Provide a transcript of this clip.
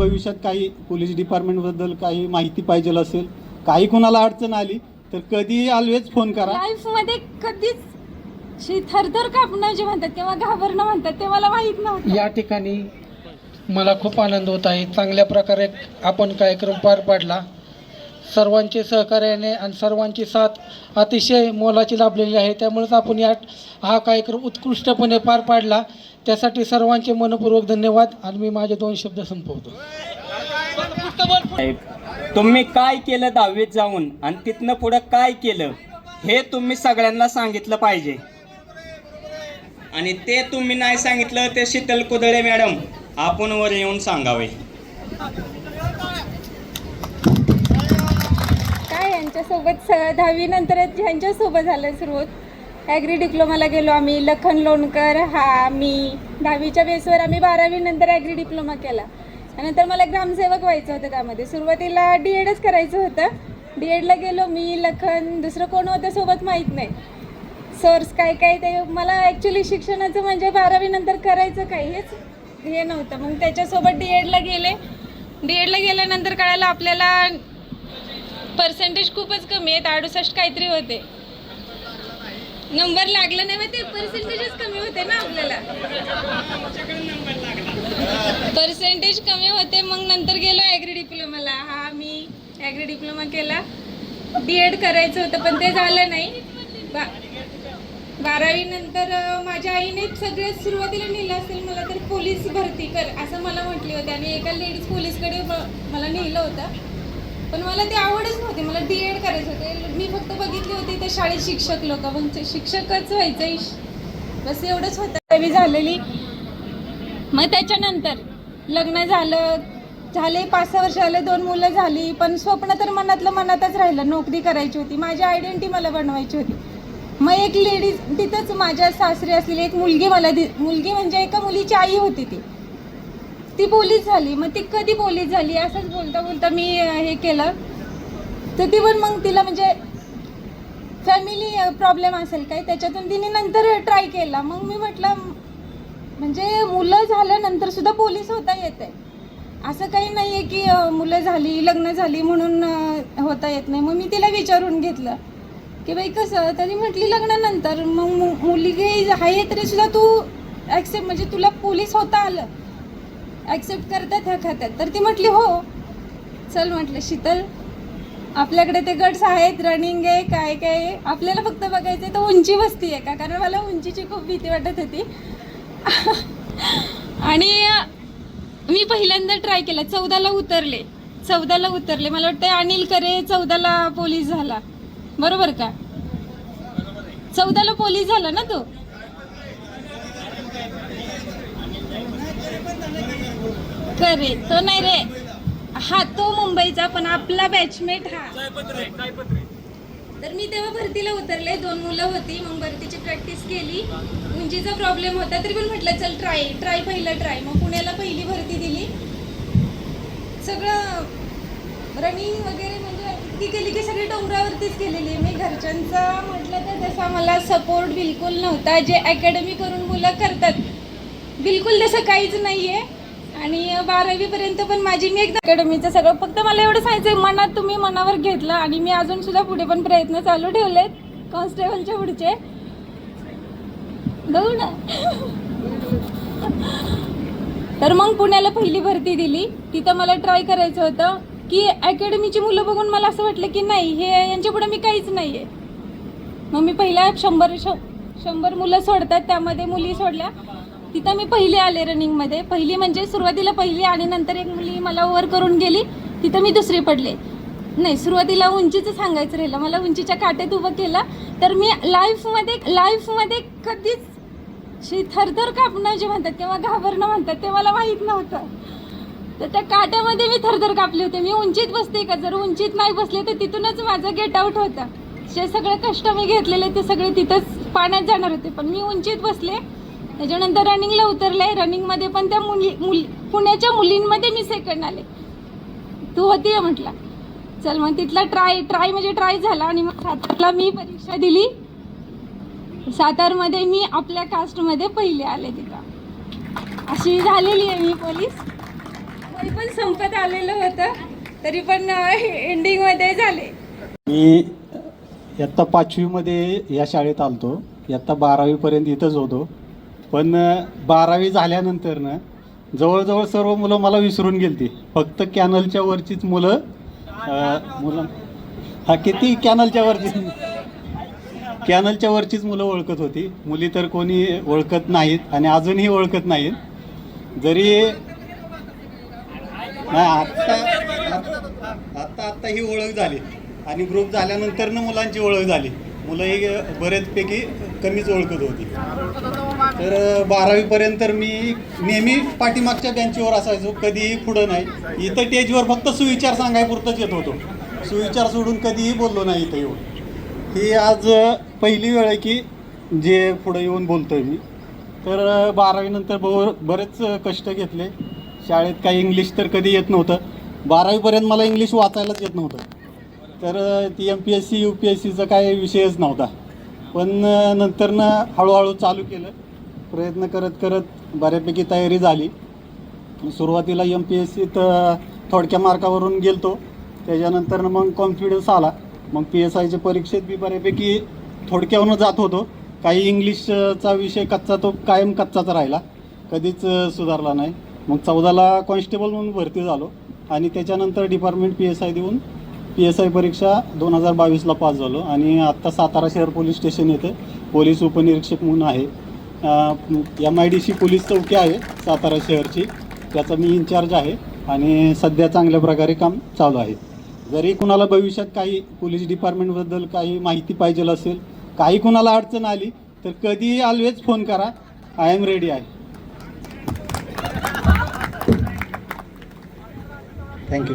भविष्यात काही पोलीस डिपार्टमेंटबद्दल काही माहिती पाहिजे असेल काही कुणाला अडचण आली तर कधी ऑलवेज फोन करा. लाईफमध्ये कधीच शी थरथर कापणं जे म्हणतात किंवा घाबरणं म्हणतात ते मला माहीत नव्हतं. या ठिकाणी मला खूप आनंद होत आहे. चांगल्या प्रकारे आपण कार्यक्रम पार पाडला. सर्वांचे सहकार्याने आणि सर्वांची साथ अतिशय मोलाची लाभलेली आहे. त्यामुळेच आपण या हा कार्यक्रम उत्कृष्टपणे पार पाडला. त्यासाठी सर्वांचे मनपूर्वक धन्यवाद आणि मी माझे दोन शब्द संपवतो. तुम्ही काय केलं दहावीत जाऊन आणि तिथनं पुढं काय केलं हे तुम्ही सगळ्यांना सांगितलं पाहिजे. आणि ते तुम्ही नाही सांगितलं ते शीतल कुदळे मॅडम आपण वर येऊन सांगावे. काय यांच्यासोबत स दहावी नंतर ह्यांच्यासोबत झालं सुरुवात? ॲग्री डिप्लोमाला गेलो आम्ही लखन लोणकर हा मी. दहावीच्या बेसवर आम्ही बारावी नंतर ॲग्री डिप्लोमा केला. त्यानंतर मला ग्रामसेवक व्हायचं होतं त्यामध्ये. सुरुवातीला डी एडच करायचं होतं. डी एडला गेलो मी लखन. दुसरं कोण होतं सोबत माहीत नाही. सोर्स काय काय ते मला ॲक्च्युली शिक्षणाचं म्हणजे बारावीनंतर करायचं काय हेच हे नव्हतं. मग त्याच्यासोबत डी एडला गेले. डी एडला गेल्यानंतर कळायला आपल्याला पर्सेंटेज खूपच कमी आहेत. अडुसष्ट काहीतरी होते. नंबर लागला नाही मग ते पर्सेंटेजच कमी होते ना आपल्याला. पर्सेंटेज कमी होते मग नंतर गेलो ॲग्री डिप्लोमाला हा मी ॲग्री डिप्लोमा केला. डी एड करायचं होतं पण ते झालं नाही. बा बारावी नंतर माझ्या आईने सगळ्यात सुरुवातीला नेलं असेल मला तर पोलीस भरती कर असं मला म्हटली होती. आणि एका लेडीज पोलीसकडे मला नेलं होतं. पण मला ते आवडच नव्हते. मला डी एड करायचं होते. फक्त बघितली होती ते शाळेत शिक्षक लोक. मग ते शिक्षकच व्हायचं बस एवढंच होतं. मी झालेली. मग त्याच्यानंतर लग्न झालं. झाले पाच सहा वर्ष झाले दोन मुलं झाली. पण स्वप्न तर मनातलं मनातच राहिलं. नोकरी करायची होती. माझी आयडेंटिटी मला बनवायची होती. मग एक लेडीज तिथंच माझ्या सासरी असलेली एक मुलगी मला दि मुलगी म्हणजे एका मुलीची आई होती ती. ती बोलीच झाली. मग ती कधी बोलीच झाली? असंच बोलता बोलता मी हे केलं. तर ती पण मग तिला म्हणजे फॅमिली प्रॉब्लेम असेल काय त्याच्यातून तिने नंतर ट्राय केला. मग मी म्हटलं म्हणजे मुलं झाल्यानंतर सुद्धा पोलीस होता येते. असं काही नाही आहे की मुलं झाली लग्न झाली म्हणून होता येत नाही. मग मी तिला विचारून घेतलं की बाई कसं? तरी म्हटली लग्नानंतर. मग मुलगी आहे तरी सुद्धा तू ॲक्सेप्ट म्हणजे तुला पोलीस होता आलं. ॲक्सेप्ट करतात ह्या खात्यात. तर ती म्हटली हो. चल म्हटलं शीतल आपल्याकडे ते गट्स आहेत रनिंग आहे काय काय आहे. आपल्याला फक्त बघायचं आहे तर उंची बसती आहे का? कारण मला उंचीची खूप भीती वाटत होती. आणि मी पहिल्यांदा ट्राय केला. चौदाला उतरले. चौदाला उतरले. मला वाटतं अनिल करे चौदाला पोलीस झाला. बरोबर का? चौदाला पोलीस झाला ना तो? करे. तो नाही रे. हा तो मुंबईचा पण आपला बॅचमेट हा. तर मी तेव्हा भरतीला उतरले. दोन मुलं होती. मग भरतीची प्रॅक्टिस केली. उंचीचा प्रॉब्लेम होता. तरी पण म्हटलं चल ट्राय ट्राय पहिलं ट्राय मग पुण्याला पहिली भरती दिली. सगळं रनिंग वगैरे म्हणजे इतकी केली की सगळी डोंगरावरतीच केलेली आहे मी घरच्यांचा म्हटलं तर तसा मला सपोर्ट बिलकुल नव्हता. जे अकॅडमी करून मुलं करतात बिलकुल तसं काहीच नाही आहे आणि बारावीपर्यंत पण माझी मी एकदा अकॅडमीचं सगळं फक्त मला एवढं सांगायचं मनात तुम्ही मनावर घेतलं आणि मी अजून सुद्धा पुढे पण प्रयत्न चालू ठेवलेत. कॉन्स्टेबलच्या पुढचे. बघू ना. तर मग पुण्याला पहिली भरती दिली. तिथं मला ट्राय करायचं होतं की अकॅडमीची मुलं बघून मला असं वाटलं की नाही हे यांच्या पुढे मी काहीच नाही आहे मग मी पहिल्या शंभर श शंभर मुलं सोडतात त्यामध्ये मुली सोडल्या. तिथं मी पहिली आले रनिंगमध्ये पहिली म्हणजे सुरुवातीला पहिली आणि नंतर एक मुली मला ओव्हर करून गेली. तिथं मी दुसरी पडले. नाही सुरुवातीला उंचीचं सांगायचं राहिलं. मला उंचीच्या काटेत उभं केलं. तर मी लाईफमध्ये लाईफमध्ये कधीच शी थरथर कापणं जे म्हणतात किंवा घाबरणं म्हणतात ते मला माहीत नव्हतं. तर त्या काट्यामध्ये मी थरथर कापले होते. मी उंचीत बसते का? जर उंचीत नाही बसले तर तिथूनच माझं गेट आउट होतं. जे सगळे कष्ट मी घेतलेले ते सगळे तिथंच पाण्यात जाणार होते. पण मी उंचीत बसले. त्याच्यानंतर रनिंगला उतरले रनिंगमध्ये पण त्या मुली मुली पुण्याच्या मुलींमध्ये मी सेकंड आले. तू होती म्हटलं? चल मग तिथला ट्राय ट्राय म्हणजे ट्राय झाला आणि मग सातारला मी परीक्षा दिली. सातारमध्ये मी आपल्या कास्टमध्ये पहिले आले तिथं. अशी झालेली आहे मी पोलीस. तरी पण संपत आलेलं होतं तरी पण एंडिंगमध्ये झाले. मी इयत्ता पाचवीमध्ये या शाळेत आलतो. इयत्ता बारावीपर्यंत इथंच होतो. पण बारावी झाल्यानंतर ना जवळजवळ सर्व मुलं मला विसरून गेलती. फक्त कॅनलच्या वरचीच मुलं मुलं हा किती कॅनलच्या वरची कॅनलच्या वरचीच मुलं ओळखत होती. मुली तर कोणी ओळखत नाहीत आणि अजूनही ओळखत नाहीत. जरी नाही आत्ता आत्ता आत्ता ही ओळख झाली. आणि ग्रुप झाल्यानंतर ना मुलांची ओळख झाली. मुलं ही बरेचपैकी कमीच ओळखत होती. तर बारावीपर्यंत तर मी नेहमी पाठीमागच्या बेंचवर असायचो कधीही पुढं नाही. इथं स्टेजवर फक्त सुविचार सांगायपुरतंच येत होतो. सुविचार सोडून कधीही बोललो नाही इथं येऊन. ही आज पहिली वेळ आहे की जे पुढं येऊन बोलतो आहे मी. तर बारावीनंतर ब बरेच कष्ट घेतले. शाळेत काही इंग्लिश तर कधी येत नव्हतं. बारावीपर्यंत मला इंग्लिश वाचायलाच येत नव्हतं. तर ती M P S C U P S सीचा काही विषयच नव्हता. पण नंतरनं हळूहळू चालू केलं. प्रयत्न करत करत बऱ्यापैकी तयारी झाली. सुरुवातीला एम पी एस सीत थोडक्या मार्कावरून गेलतो. त्याच्यानंतर मग कॉन्फिडन्स आला. मग पी एस आयच्या परीक्षेत बी बऱ्यापैकी थोडक्यावरून जात होतो. काही इंग्लिशचा विषय कच्चा तो कायम कच्चाच राहिला. कधीच सुधारला नाही. मग चौदाला कॉन्स्टेबल म्हणून भरती झालो. आणि त्याच्यानंतर डिपार्टमेंट पी एस आय देऊन पी एस आय परीक्षा दोन हजार बावीसला पास झालो. आणि आत्ता सातारा शहर पोलीस स्टेशन येथे पोलीस उपनिरीक्षक म्हणून आहे. M I D C police चौकी आहे सातारा शहरची. त्याचा मी इन्चार्ज आहे आणि सध्या चांगल्या प्रकारे काम चालू आहे. जरी कुणाला भविष्यात काही पोलीस डिपार्टमेंटबद्दल काही माहिती पाहिजे असेल काही कुणाला अडचण आली तर कधीही ऑलवेज फोन करा. आय एम रेडी आहे. Thank you